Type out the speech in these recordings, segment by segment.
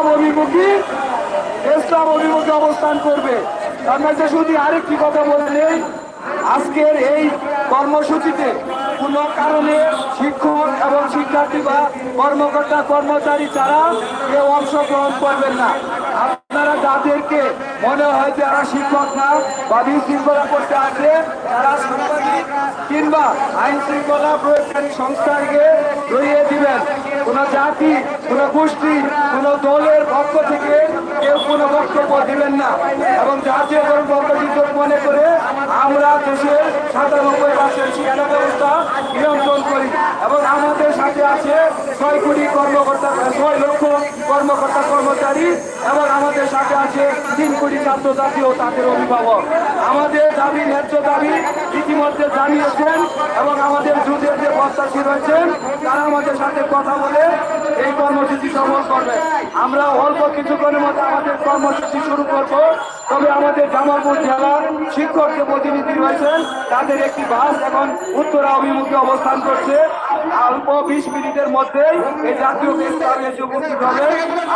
ইসলাম অভিমুখী ইসলাম অভিমুখী অবস্থান করবে। তার মধ্যে শুধু আরেকটি কথা বলে নেই, আজকের এই কর্মসূচিতে কোনো কারণে শিক্ষক এবং শিক্ষার্থী বা কর্মকর্তা, কর্মচারী ছাড়া কেউ অংশগ্রহণ করবেন না। আপনারা যাদেরকে মনে হয় যে এরা শিক্ষক না, বা বিশৃঙ্খলা করতে আসে তারা সাংবাদিক কিংবা আইন শৃঙ্খলা প্রয়োগকারী সংস্থাকে রইয়ে দিবেন। কোন জাতি, কোন গোষ্ঠী, কোন দলের পক্ষ থেকে কেউ কোনো বক্তব্য দিবেন না। এবং জাতীয় বক্তব্য মনে করে, আমরা দেশের সাতানব্বই পার্সেন্ট শিক্ষা ব্যবস্থা নিয়ন্ত্রণ করি। এবং আমাদের সাথে আছে ছয় কোটি কর্মকর্তা, ছয় লক্ষ কর্মকর্তা কর্মচারী এবং আমাদের সাথে আছে তিন কোটি ছাত্রছাত্রী ও তাদের অভিভাবক। আমাদের দাবি, ন্যায্য দাবি ইতিমধ্যে জানিয়েছেন এবং আমাদের যুদ্ধের যে প্রত্যাশী রয়েছেন, তারা আমাদের সাথে কথা বলে এই কর্মসূচি সফল করবে। আমরা অল্প কিছুক্ষণের মধ্যে আমাদের কর্মসূচি শুরু করব। তবে আমাদের জামালপুর জেলার শিক্ষক যে প্রতিনিধি রয়েছেন, তাদের একটি বাস এখন উত্তরা অভিমুখে অবস্থান করছে। অল্প বিশ মিনিটের মধ্যেই এই জাতীয় এসে উপস্থিত হবে।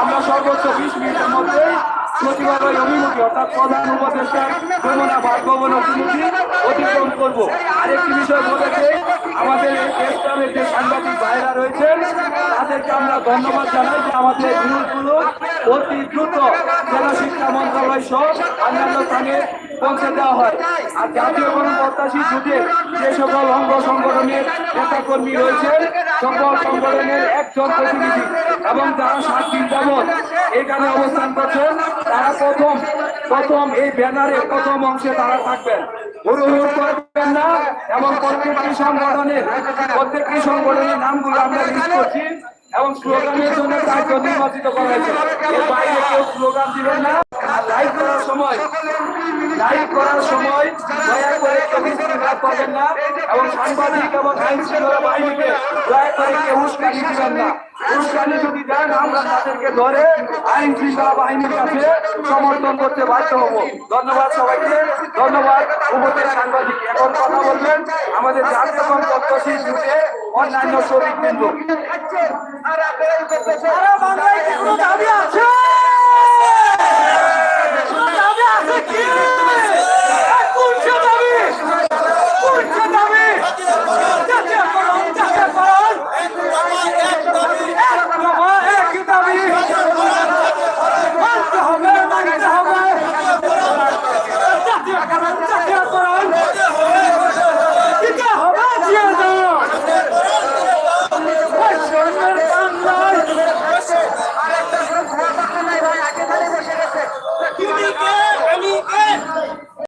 আমরা সর্বোচ্চ বিশ মিনিটের মধ্যেই সচিবালয় অভিমুখী, অর্থাৎ প্রধান উপদেষ্টার যমুনা বাসভবন অভিমুখী অতিক্রম করব। আরেকটি বিষয় বলেছে আমাদের প্রেসক্লাবের যে সাংবাদিক ভাইরা রয়েছেন তাদেরকে আমরা ধন্যবাদ জানাই যে আমাদের নিউজগুলো অতি দ্রুত জেলা শিক্ষা মন্ত্রণালয় সহ অন্যান্য স্থানে পৌঁছে দেওয়া হয়। আর জাতীয় গণপ্রত্যাশী যুগে যে সকল অঙ্গ সংগঠনের নেতাকর্মী রয়েছেন, সকল সংগঠনের একজন প্রতিনিধি এবং যারা সাত দিন যাবৎ এখানে অবস্থান করছেন, তারা প্রথম প্রথম এই ব্যানারে প্রথম অংশে তারা থাকবেন। না এবং প্রত্যেকটি সংগঠনের প্রত্যেকটি সংগঠনের নামগুলো আমরা লিস্ট করছি। এবং স্লোগানের জন্য চারজন নির্বাচিত করা হয়েছে বাইরে কেউ স্লোগান দিবেন না। আর লাইভ করার সময় লাইভ করার সময় দয়া করে কেউ বিশৃঙ্খলা করবেন না এবং সাংবাদিক এবং আইন শৃঙ্খলা বাহিনীকে দয়া করে কেউ উস্কানি দিবেন না। উস্কানি যদি দেন, আমরা তাদেরকে ধরে আইন শৃঙ্খলা বাহিনীর কাছে সমর্থন করতে বাধ্য হব। ধন্যবাদ সবাইকে। ধন্যবাদ উপজেলা সাংবাদিক। এখন কথা বলবেন আমাদের জাতীয় জুটে অন্যান্য শ্রমিক বিন্দু। সারা বাংলায় কোনো দাবি আছে।